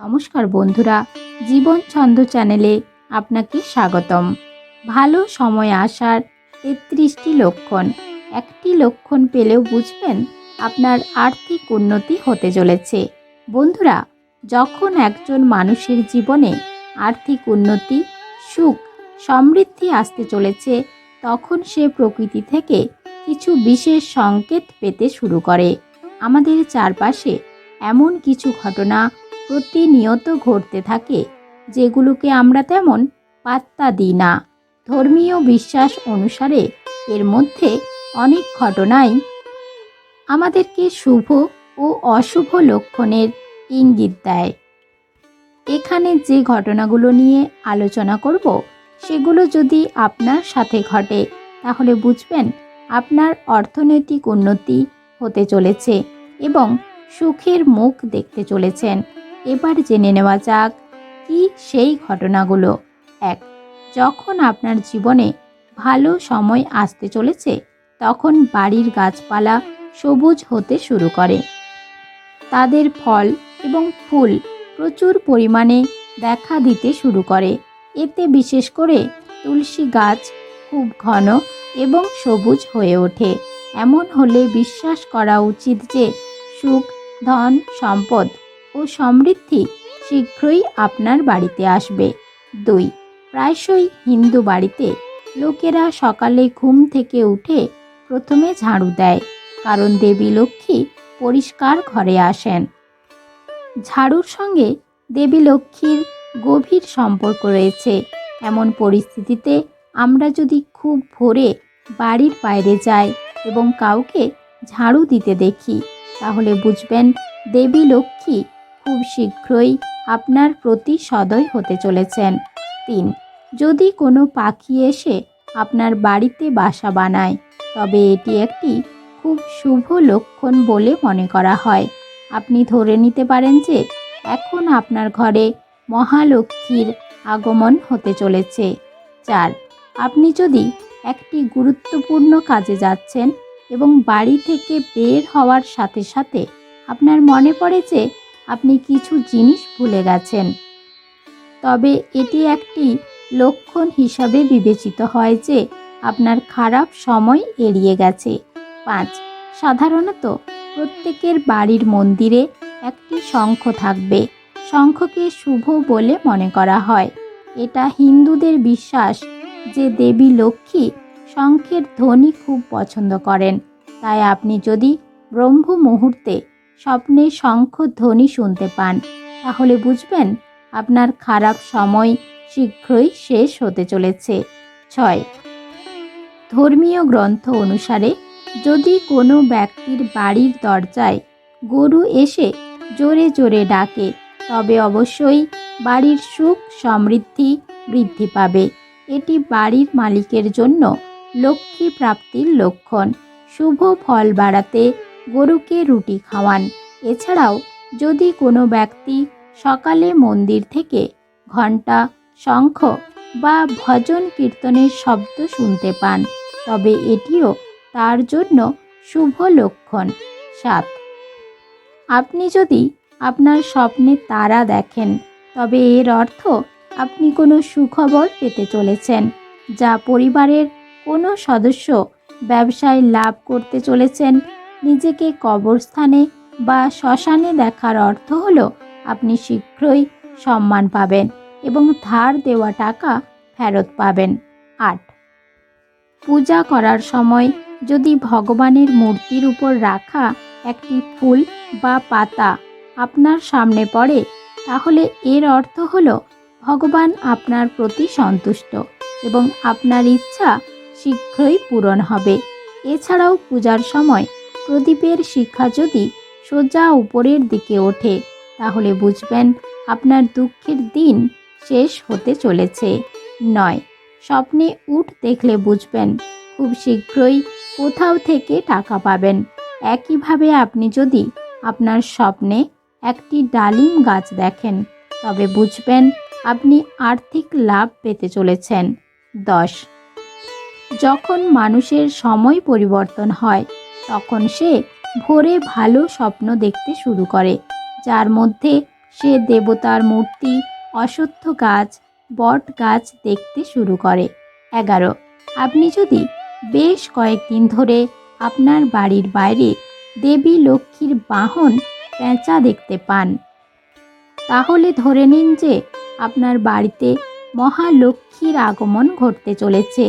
নমস্কার বন্ধুরা, জীবন ছন্দ চ্যানেলে আপনাকে স্বাগতম। ভালো সময় আসার তেত্রিশটি লক্ষণ। একটি লক্ষণ পেলেও বুঝবেন আপনার আর্থিক উন্নতি হতে চলেছে। বন্ধুরা, যখন একজন মানুষের জীবনে আর্থিক উন্নতি, সুখ, সমৃদ্ধি আসতে চলেছে, তখন সে প্রকৃতি থেকে কিছু বিশেষ সংকেত পেতে শুরু করে। আমাদের চারপাশে এমন কিছু ঘটনা প্রতিনিয়ত ঘটতে থাকে, যেগুলোকে আমরা তেমন পাত্তা দিই না। ধর্মীয় বিশ্বাস অনুসারে এর মধ্যে অনেক ঘটনাই আমাদেরকে শুভ ও অশুভ লক্ষণের ইঙ্গিত দেয়। এখানে যে ঘটনাগুলো নিয়ে আলোচনা করব, সেগুলো যদি আপনার সাথে ঘটে, তাহলে বুঝবেন আপনার অর্থনৈতিক উন্নতি হতে চলেছে এবং সুখের মুখ দেখতে চলেছেন। এবার জেনে নেওয়া যাক কি সেই ঘটনাগুলো। এক, যখন আপনার জীবনে ভালো সময় আসতে চলেছে, তখন বাড়ির গাছপালা সবুজ হতে শুরু করে। তাদের ফল এবং ফুল প্রচুর পরিমাণে দেখা দিতে শুরু করে। এতে বিশেষ করে তুলসী গাছ খুব ঘন এবং সবুজ হয়ে ওঠে। এমন হলে বিশ্বাস করা উচিত যে সুখ, ধন, সম্পদ সমৃদ্ধি শীঘ্রই আপনার বাড়িতে আসবে। দুই, প্রায়শই হিন্দু বাড়িতে লোকেরা সকালে ঘুম থেকে উঠে প্রথমে ঝাড়ু দেয়, কারণ দেবী লক্ষ্মী পরিষ্কার ঘরে আসেন। ঝাড়ুর সঙ্গে দেবী লক্ষ্মীর গভীর সম্পর্ক রয়েছে। এমন পরিস্থিতিতে আমরা যদি খুব ভোরে বাড়ির বাইরে যাই এবং কাউকে ঝাড়ু দিতে দেখি, তাহলে বুঝবেন দেবী লক্ষ্মী খুব শীঘ্রই আপনার প্রতি সদয় হতে চলেছেন। তিন, যদি কোনো পাখি এসে আপনার বাড়িতে বাসা বানায়, তবে এটি একটি খুব শুভ লক্ষণ বলে মনে করা হয়। আপনি ধরে নিতে পারেন যে এখন আপনার ঘরে মহালক্ষ্মীর আগমন হতে চলেছে। চার, আপনি যদি একটি গুরুত্বপূর্ণ কাজে যাচ্ছেন এবং বাড়ি থেকে বের হওয়ার সাথে সাথে আপনার মনে পড়ে যে আপনি কিছু জিনিস ভুলে গেছেন। তবে এটি একটি লক্ষণ হিসাবে বিবেচিত হয় যে আপনার খারাপ সময় এড়িয়ে গেছে। পাঁচ, সাধারণত প্রত্যেকের বাড়ির মন্দিরে একটি শঙ্খ থাকবে। শঙ্খকে শুভ বলে মনে করা হয়। এটা হিন্দুদের বিশ্বাস যে দেবী লক্ষ্মী শঙ্খের ধ্বনি খুব পছন্দ করেন। তাই আপনি যদি ব্রহ্ম মুহূর্তে স্বপ্নে শঙ্খ ধ্বনি শুনতে পান। তাহলে বুঝবেন, আপনার খারাপ সময় শীঘ্রই শেষ হতে চলেছে। ছয়। ধর্মীয় গ্রন্থ অনুসারে যদি কোনো ব্যক্তির বাড়ির দরজায় গরু এসে জোরে জোরে ডাকে, তবে অবশ্যই বাড়ির সুখ সমৃদ্ধি বৃদ্ধি পাবে। এটি বাড়ির মালিকের জন্য লক্ষ্মী প্রাপ্তির লক্ষণ। শুভ ফল বাড়াতে গরুকে রুটি খাওয়ান। এছাড়াও যদি কোনো ব্যক্তি সকালে মন্দির থেকে ঘণ্টা, শঙ্খ বা ভজন কীর্তনের শব্দ শুনতে পান, তবে এটিও তার জন্য শুভ লক্ষণ। সাত, আপনি যদি আপনার স্বপ্নে তারা দেখেন, তবে এর অর্থ আপনি কোনো সুখবর পেতে চলেছেন, যা পরিবারের কোনো সদস্য ব্যবসায় লাভ করতে চলেছেন নিজেকে কবরস্থানে বা শ্মশানে দেখার অর্থ হল আপনি শীঘ্রই সম্মান পাবেন এবং ধার দেওয়া টাকা ফেরত পাবেন। আট। পূজা করার সময় যদি ভগবানের মূর্তির উপর রাখা একটি ফুল বা পাতা আপনার সামনে পড়ে, তাহলে এর অর্থ হল ভগবান আপনার প্রতি সন্তুষ্ট এবং আপনার ইচ্ছা শীঘ্রই পূরণ হবে। এছাড়াও পূজার সময় প্রদীপের শিক্ষা যদি সোজা উপরের দিকে ওঠে, তাহলে বুঝবেন আপনার দুঃখের দিন শেষ হতে চলেছে। নয়, স্বপ্নে উঠ দেখলে বুঝবেন খুব শীঘ্রই কোথাও থেকে টাকা পাবেন। একইভাবে আপনি যদি আপনার স্বপ্নে একটি ডালিম গাছ দেখেন, তবে বুঝবেন আপনি আর্থিক লাভ পেতে চলেছেন। দশ, যখন মানুষের সময় পরিবর্তন হয় তখন সে ভোরে ভালো স্বপ্ন দেখতে শুরু করে, যার মধ্যে সে দেবতার মূর্তি অশ্বত্থ গাছ, বট গাছ দেখতে শুরু করে। এগারো, আপনি যদি বেশ কয়েকদিন ধরে আপনার বাড়ির বাইরে দেবী লক্ষ্মীর বাহন পেঁচা দেখতে পান, তাহলে ধরে নিন যে আপনার বাড়িতে মহালক্ষ্মীর আগমন ঘটতে চলেছে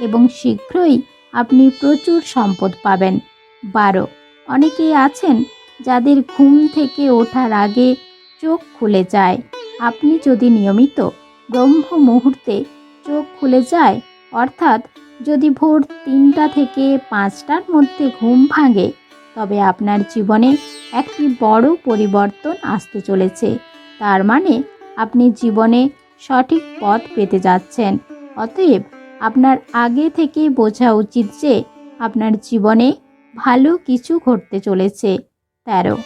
এবং শীঘ্রই আপনি প্রচুর সম্পদ পাবেন। বারো। অনেকেই আছেন যাদের ঘুম থেকে ওঠার আগে চোখ খুলে যায়। আপনি যদি নিয়মিত ব্রহ্ম মুহূর্তে চোখ খুলে যায়, অর্থাৎ যদি ভোর তিনটা থেকে পাঁচটার মধ্যে ঘুম ভাঙে, তবে আপনার জীবনে একটি বড় পরিবর্তন আসতে চলেছে। তার মানে আপনি জীবনে সঠিক পথ পেতে যাচ্ছেন। অতএব আপনার আগে থেকে বোঝা উচিত যে আপনার জীবনে ভালো কিছু ঘটতে চলেছে, তেরো।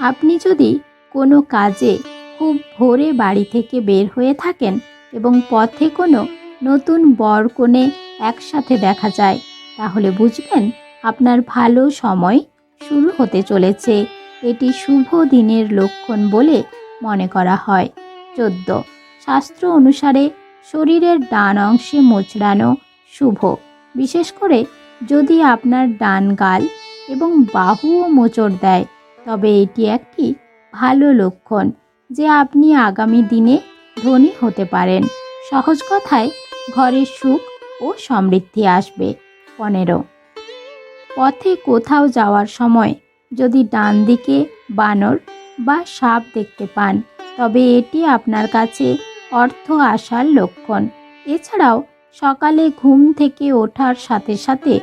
আপনি যদি কোনো কাজে খুব ভোরে বাড়ি থেকে বের হয়ে থাকেন এবং পথে কোনো নতুন বর কোণে একসাথে দেখা যায়, তাহলে বুঝবেন আপনার ভালো সময় শুরু হতে চলেছে। এটি শুভ দিনের লক্ষণ বলে মনে করা হয়। চোদ্দ। শাস্ত্র অনুসারে শরীরের ডান অংশে মোচড়ানো শুভ, বিশেষ করে যদি আপনার ডান গাল এবং বাহুও মোচড় দেয়, তবে এটি একটি ভালো লক্ষণ যে আপনি আগামী দিনে ধনী হতে পারেন। সহজ কথায় ঘরের সুখ ও সমৃদ্ধি আসবে। পনেরো। পথে কোথাও যাওয়ার সময় যদি ডান দিকে বানর বা সাপ দেখতে পান, তবে এটি আপনার কাছে অর্থ আসার লক্ষণ। এছাড়াও সকালে ঘুম থেকে ওঠার সাথে সাথে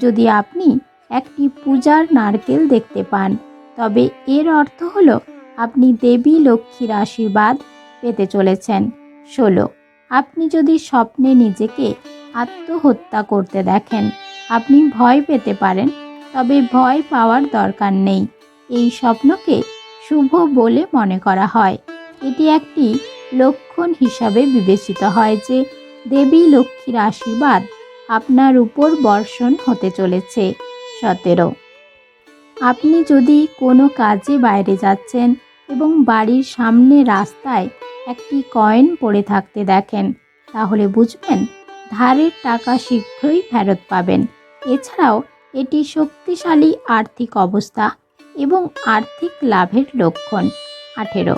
যদি আপনি একটি পূজার নারকেল দেখতে পান, তবে এর অর্থ হলো আপনি দেবী লক্ষ্মীর আশীর্বাদ পেতে চলেছেন। ষোলো। আপনি যদি স্বপ্নে নিজেকে আত্মহত্যা করতে দেখেন, আপনি ভয় পেতে পারেন, তবে ভয় পাওয়ার দরকার নেই। এই স্বপ্নকে শুভ বলে মনে করা হয়। এটি একটি লক্ষণ হিসাবে বিবেচিত হয় যে দেবী লক্ষ্মীর আশীর্বাদ আপনার উপর বর্ষণ হতে চলেছে, সতেরো। আপনি যদি কোনো কাজে বাইরে যাচ্ছেন এবং বাড়ির সামনে রাস্তায় একটি কয়েন পড়ে থাকতে দেখেন, তাহলে বুঝবেন ধারের টাকা শীঘ্রই ফেরত পাবেন। এছাড়াও এটি শক্তিশালী আর্থিক অবস্থা এবং আর্থিক লাভের লক্ষণ। আঠেরো।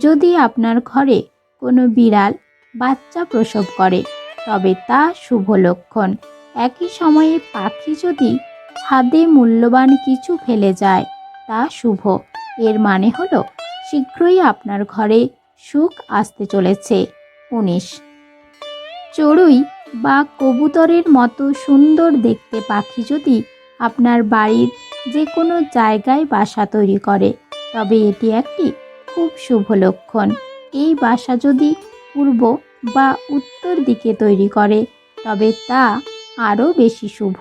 যদি আপনার ঘরে কোনো বিড়াল বাচ্চা প্রসব করে, তবে তা শুভ লক্ষণ। একই সময়ে পাখি যদি ছাদে মূল্যবান কিছু ফেলে যায়, তা শুভ। এর মানে হলো, শীঘ্রই আপনার ঘরে সুখ আসতে চলেছে। উনিশ। চড়ুই বা কবুতরের মতো সুন্দর দেখতে পাখি যদি আপনার বাড়ির যে কোনো জায়গায় বাসা তৈরি করে, তবে এটি একটি খুব শুভ লক্ষণ। এই বাসা যদি পূর্ব বা উত্তর দিকে তৈরি করে, তবে তা আরও বেশি শুভ।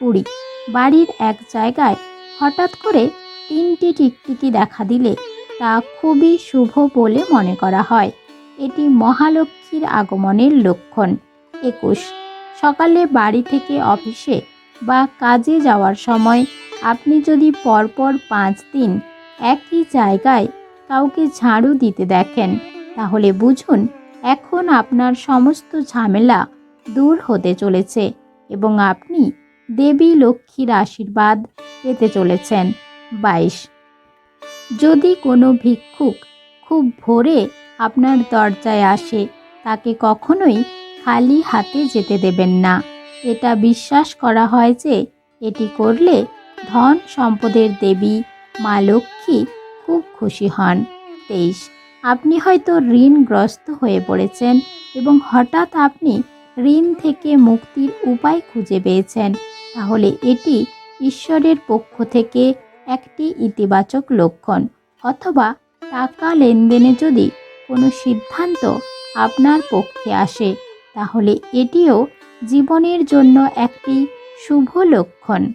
কুড়ি। বাড়ির এক জায়গায় হঠাৎ করে তিনটি টিকটিকি দেখা দিলে তা খুবই শুভ বলে মনে করা হয়। এটি মহালক্ষ্মীর আগমনের লক্ষণ। একুশ। সকালে বাড়ি থেকে অফিসে বা কাজে যাওয়ার সময় আপনি যদি পরপর পাঁচ দিন একই জায়গায় কাউকে ঝাড়ু দিতে দেখেন, তাহলে বুঝুন এখন আপনার সমস্ত ঝামেলা দূর হতে চলেছে এবং আপনি দেবী লক্ষ্মীর আশীর্বাদ পেতে চলেছেন। বাইশ। যদি কোনো ভিক্ষুক খুব ভোরে আপনার দরজায় আসে, তাকে কখনোই খালি হাতে যেতে দেবেন না। এটা বিশ্বাস করা হয় যে এটি করলে ধন সম্পদের দেবী মা লক্ষ্মী খুব খুশি হন। তেইশ। আপনি হয়তো ঋণগ্রস্ত হয়ে পড়েছেন এবং হঠাৎ আপনি ঋণ থেকে মুক্তির উপায় খুঁজে পেয়েছেন। তাহলে এটি ঈশ্বরের পক্ষ থেকে একটি ইতিবাচক লক্ষণ। অথবা টাকা লেনদেনে যদি কোনো সিদ্ধান্ত আপনার পক্ষে আসে, তাহলে এটিও জীবনের জন্য একটি শুভ লক্ষণ।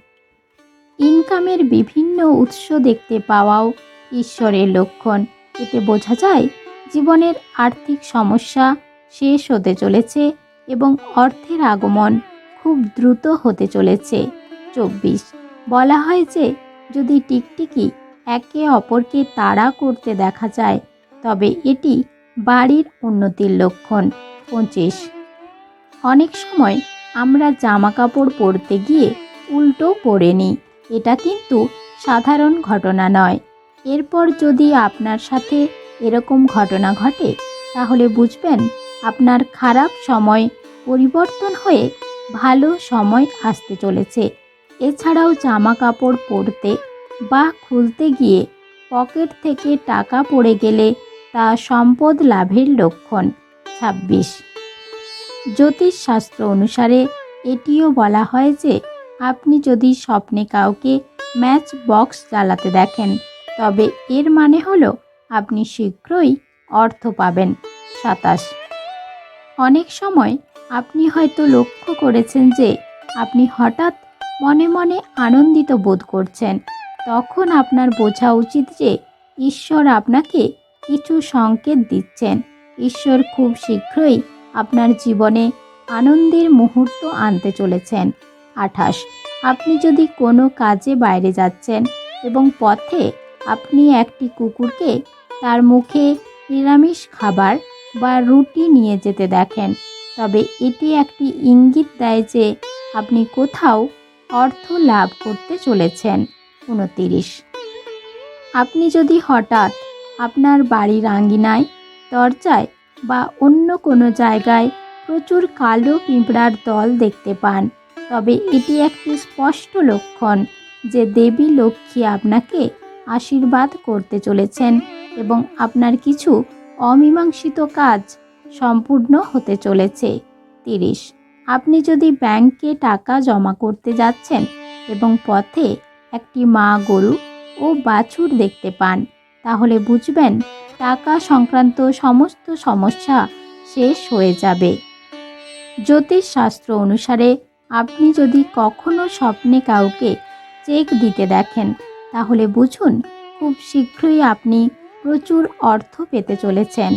ইনকামের বিভিন্ন উৎস দেখতে পাওয়াও ঈশ্বরের লক্ষণ। এতে বোঝা যায় জীবনের আর্থিক সমস্যা শেষ হতে চলেছে এবং অর্থের আগমন খুব দ্রুত হতে চলেছে। চব্বিশ। বলা হয় যে, যদি টিকটিকি একে অপরকে তাড়া করতে দেখা যায়, তবে এটি বাড়ির উন্নতির লক্ষণ। পঁচিশ। অনেক সময় আমরা জামা কাপড় পরতে গিয়ে উল্টো পরে নিই। এটা কিন্তু সাধারণ ঘটনা নয়। এরপর যদি আপনার সাথে এরকম ঘটনা ঘটে, তাহলে বুঝবেন আপনার খারাপ সময় পরিবর্তন হয়ে ভালো সময় আসতে চলেছে। এছাড়াও জামা কাপড় পরতে বা খুলতে গিয়ে পকেট থেকে টাকা পড়ে গেলে তা সম্পদ লাভের লক্ষণ। ছাব্বিশ। জ্যোতিষশাস্ত্র অনুসারে এটিও বলা হয় যে, আপনি যদি স্বপ্নে কাউকে ম্যাচ বক্স জ্বালাতে দেখেন তবে এর মানে হলো আপনি শীঘ্রই অর্থ পাবেন। সাতাশ। অনেক সময় আপনি হয়তো লক্ষ্য করেছেন যে আপনি হঠাৎ মনে মনে আনন্দিত বোধ করছেন। তখন আপনার বোঝা উচিত যে ঈশ্বর আপনাকে কিছু সংকেত দিচ্ছেন। ঈশ্বর খুব শীঘ্রই আপনার জীবনে আনন্দের মুহূর্ত আনতে চলেছেন। আঠাশ। আপনি যদি কোনো কাজে বাইরে যাচ্ছেন এবং পথে আপনি একটি কুকুরকে তার মুখে নিরামিষ খাবার বা রুটি নিয়ে যেতে দেখেন। তবে এটি একটি ইঙ্গিত দেয় যে আপনি কোথাও অর্থ লাভ করতে চলেছেন। উনতিরিশ। আপনি যদি হঠাৎ আপনার বাড়ির আঙ্গিনায় দরজায় বা অন্য কোনো জায়গায় প্রচুর কালো পিঁপড়ার দল দেখতে পান, তবে এটি একটি স্পষ্ট লক্ষণ যে দেবী লক্ষ্মী আপনাকে আশীর্বাদ করতে চলেছেন এবং আপনার কিছু অমীমাংসিত কাজ সম্পূর্ণ হতে চলেছে। তিরিশ। আপনি যদি ব্যাংকে টাকা জমা করতে যাচ্ছেন এবং পথে একটি মা গরু ও বাছুর দেখতে পান, তাহলে বুঝবেন টাকা সংক্রান্ত সমস্ত সমস্যা শেষ হয়ে যাবে। জ্যোতিষশাস্ত্র অনুসারে আপনি যদি কখনো স্বপ্নে কাউকে চেক দিতে দেখেন তাহলে বুঝুন, খুব শীঘ্রই আপনি প্রচুর অর্থ পেতে চলেছেন।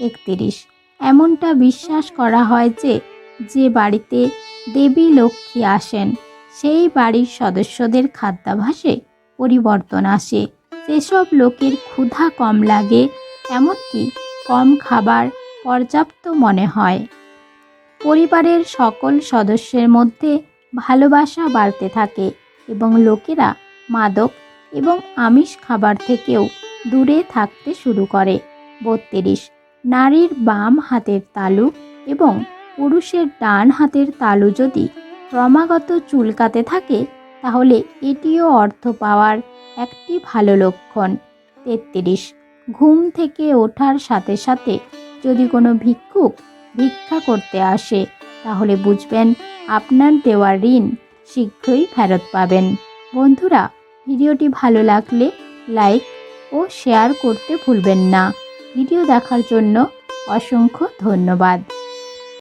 একতিরিশ। এমনটা বিশ্বাস করা হয় যে যে বাড়িতে দেবী লক্ষ্মী আসেন, সেই বাড়ির সদস্যদের খাদ্যাভাসে পরিবর্তন আসে। সেসব লোকের ক্ষুধা কম লাগে, এমনকি কম খাবার পর্যাপ্ত মনে হয়। পরিবারের সকল সদস্যের মধ্যে ভালোবাসা বাড়তে থাকে এবং লোকেরা মাদক এবং আমিষ খাবার থেকেও দূরে থাকতে শুরু করে। বত্রিশ। নারীর বাম হাতের তালু এবং পুরুষের ডান হাতের তালু যদি ক্রমাগত চুলকাতে থাকে, তাহলে এটিও অর্থ পাওয়ার একটি ভালো লক্ষণ। তেত্রিশ। ঘুম থেকে ওঠার সাথে সাথে যদি কোনো ভিক্ষুক ভিক্ষা করতে আসে, তাহলে বুঝবেন আপনার দেওয়া ঋণ শীঘ্রই ফেরত পাবেন। বন্ধুরা ভিডিওটি ভালো লাগলে লাইক ও শেয়ার করতে ভুলবেন না। ভিডিও দেখার জন্য অসংখ্য ধন্যবাদ।